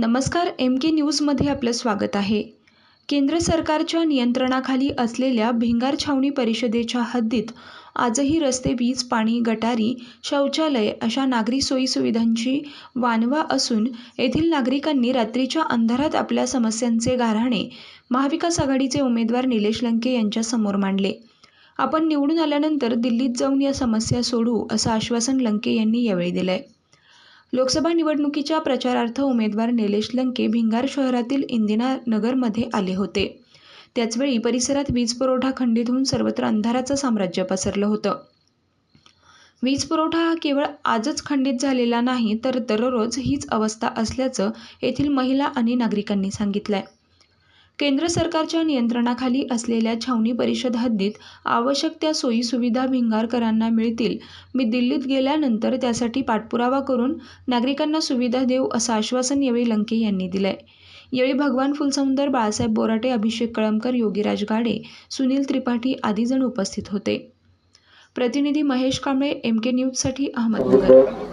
नमस्कार एम के न्यूजमध्ये आपलं स्वागत आहे. केंद्र सरकारच्या नियंत्रणाखाली असलेल्या भिंगार छावणी परिषदेच्या हद्दीत आजही रस्ते वीज पाणी गटारी शौचालय अशा नागरी सोयीसुविधांची वानवा असून येथील नागरिकांनी रात्रीच्या अंधारात आपल्या समस्यांचे गाऱ्हाणे महाविकास आघाडीचे उमेदवार निलेश लंके यांच्यासमोर मांडले. आपण निवडून आल्यानंतर दिल्लीत जाऊन या समस्या सोडवू असं आश्वासन लंके यांनी यावेळी दिलंय. लोकसभा निवडणुकीच्या प्रचारार्थ उमेदवार निलेश लंके भिंगार शहरातील इंदिरा नगरमध्ये आले होते. त्याचवेळी परिसरात वीज पुरवठा खंडित होऊन सर्वत्र अंधाराचं साम्राज्य पसरलं होतं. वीज पुरवठा हा केवळ आजच खंडित झालेला नाही तर दररोज हीच अवस्था असल्याचं येथील महिला आणि नागरिकांनी सांगितलं आहे केंद्र सरकारच्या नियंत्रणाखाली असलेल्या छावणी परिषद हद्दीत आवश्यक त्या सोयीसुविधा भिंगारकरांना मिळतील. मी दिल्लीत गेल्यानंतर त्यासाठी पाठपुरावा करून नागरिकांना सुविधा देऊ असं आश्वासन यावेळी लंके यांनी दिलंय. यावेळी भगवान फुलसौंदर बाळासाहेब बोराटे अभिषेक कळमकर योगीराज गाडे सुनील त्रिपाठी आदी जण उपस्थित होते. प्रतिनिधी महेश कांबळे एम के न्यूजसाठी अहमदनगर.